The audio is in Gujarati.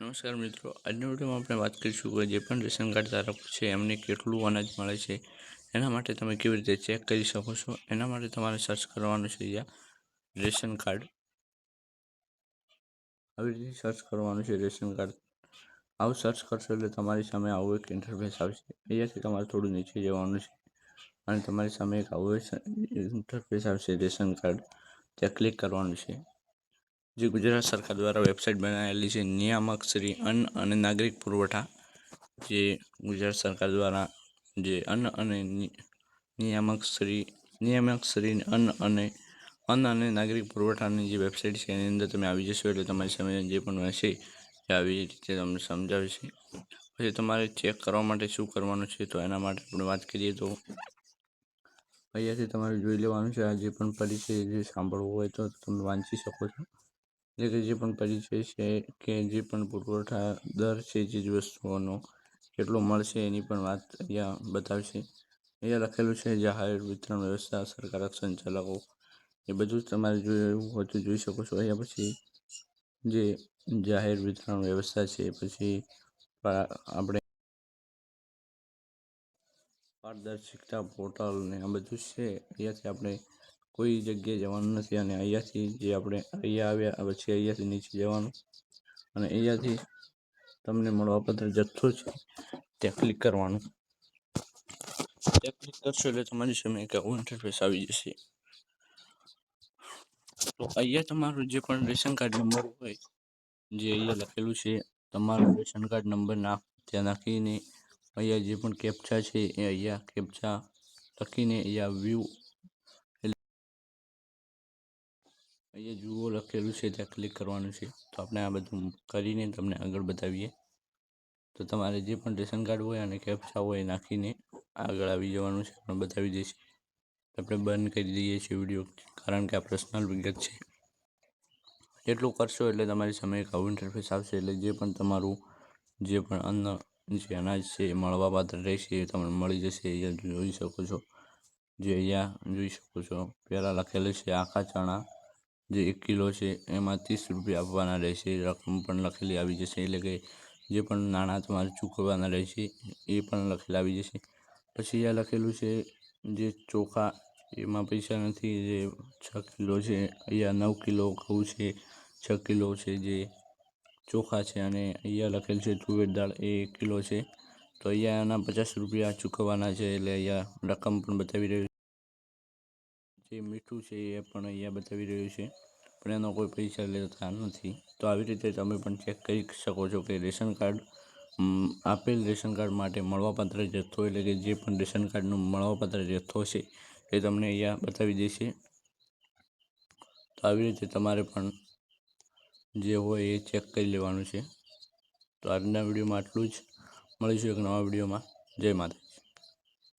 નમસ્કાર મિત્રો, આજના વિડીયોમાં આપણે વાત કરીશું કે જે પણ રેશન કાર્ડ ધારક છે, એમને કેટલું અનાજ મળે છે, એના માટે તમે કેવી રીતે ચેક કરી શકો છો, એના માટે તમારે સર્ચ કરવાનું છે અહીંયા રેશન કાર્ડ. આવી રીતે સર્ચ કરવાનું છે રેશન કાર્ડ. આવું સર્ચ કરશો એટલે તમારી સામે આવું એક ઇન્ટરફેસ આવશે. અહીંયાથી તમારે થોડું નીચે જવાનું છે અને તમારી સામે એક આવું ઇન્ટરફેસ આવશે રેશન કાર્ડ. ત્યાં ક્લિક કરવાનું છે. જે ગુજરાત સરકાર દ્વારા વેબસાઇટ બનાવેલી છે, નિયામક શ્રી અન્ન અને નાગરિક પુરવઠા, જે ગુજરાત સરકાર દ્વારા જે અન્ન અને નિયામક શ્રી નિયામક શ્રી અન્ન અને અન્ન અને નાગરિક પુરવઠાની જે વેબસાઇટ છે, એની અંદર તમે આવી જશો એટલે તમારી સામે જે પણ હશે એ આવી રીતે તમને સમજાવે છે પછી તમારે ચેક કરવા માટે શું કરવાનું છે, તો એના માટે આપણે વાત કરીએ તો અહીંયાથી તમારે જોઈ લેવાનું છે, આ જે પણ પરિચય જે સાંભળવું હોય તો તમે વાંચી શકો છો. કે જે પણ પરિચય છે કે જે પણ પુરવઠા દર છે ચીજ વસ્તુઓનો કેટલો મળશે એની પણ વાત અહીંયા બતાવશે. અહીંયા લખેલું છે જાહેર વિતરણ વ્યવસ્થા, સરકારક સંચાલકો, એ બધું જ તમારે જોયું હોય તો જોઈ શકો છો. અહીંયા પછી જે જાહેર વિતરણ વ્યવસ્થા છે, પછી આપણે પારદર્શિકતા પોર્ટલ ને આ બધું છે અહીંયાથી આપણે કોઈ જગ્યાએ જવાનું નથી અને અહીંયાથી જે આપણે અહીંયા આવ્યા પછી અહીંયાથી નીચે જવાનું. અને અહીંયાથી તમને મળવાપાત્ર જથ્થો છે, ત્યાં ક્લિક કરવાનું. ત્યાં ક્લિક કરશો એટલે તમારી સામે એક આવું ઇન્ટરફેસ આવી જશે. તો અહીંયા તમારું જે પણ રેશન કાર્ડ નંબર હોય, જે અહીંયા લખેલું છે, તમારો રેશન કાર્ડ નંબર નાખ, ત્યાં નાખીને અહીંયા જે પણ કેપ્ચા છે, એ અહીંયા કેપ્ચા લખીને અહીંયા વ્યૂ અહીંયા જુઓ, લખેલું છે, ત્યાં ક્લિક કરવાનું છે. તો આપણે આ બધું કરીને તમને આગળ બતાવીએ. તો તમારે જે પણ રેશન કાર્ડ હોય અને કેપ્ચા હોય નાખીને આગળ આવી જવાનું છે પણ બતાવી દઈશ. આપણે બંધ કરી દઈએ છીએ વીડિયો, કારણ કે આ પર્સનલ વિગત છે. એટલું કરશો એટલે તમારી સામે એક ઇન્ટરફેસ આવશે, એટલે જે પણ તમારું જે પણ અન્ન જે અનાજ છે એ મળવાપાત્ર રહેશે, એ તમને મળી જશે અહીંયા જોઈ શકો છો. જે અહીંયા જોઈ શકો છો, પહેલાં લખેલું છે, આખા ચણા જે એક કિલો છે, એમાં ત્રીસ રૂપિયા આપવાના રહેશે. રકમ પણ લખેલી આવી જશે, એટલે કે જે પણ નાણાં તમારે ચૂકવવાના રહેશે, એ પણ લખેલા આવી જશે. પછી અહીંયા લખેલું છે, જે ચોખા, એમાં પૈસા નથી, જે છ કિલો છે, અહીંયા નવ કિલો ઘઉં છે, છ કિલો છે જે ચોખા છે, અને અહીંયા લખેલ છે તુવેર દાળ એ એક કિલો છે. તો અહીંયા એના પચાસ રૂપિયા ચૂકવવાના છે, એટલે અહીંયા રકમ પણ બતાવી રહ્યું જે મીઠું છે એ પણ અહીંયા બતાવી રહ્યું છે. પણ એનો કોઈ પૈસા લેતા નથી. તો આવી રીતે તમે પણ ચેક કરી શકો છો કે રેશન કાર્ડ આપેલ રેશન કાર્ડ માટે મળવાપાત્ર જથ્થો એટલે કે જે પણ રેશન કાર્ડનો મળવાપાત્ર જથ્થો છે એ તમને અહીંયા બતાવી દેશે. તો આવી રીતે તમારે પણ જે હોય એ ચેક કરી લેવાનું છે. તો આજના વિડીયોમાં આટલું જ. મળીશું એક નવા વિડીયોમાં. જય માતા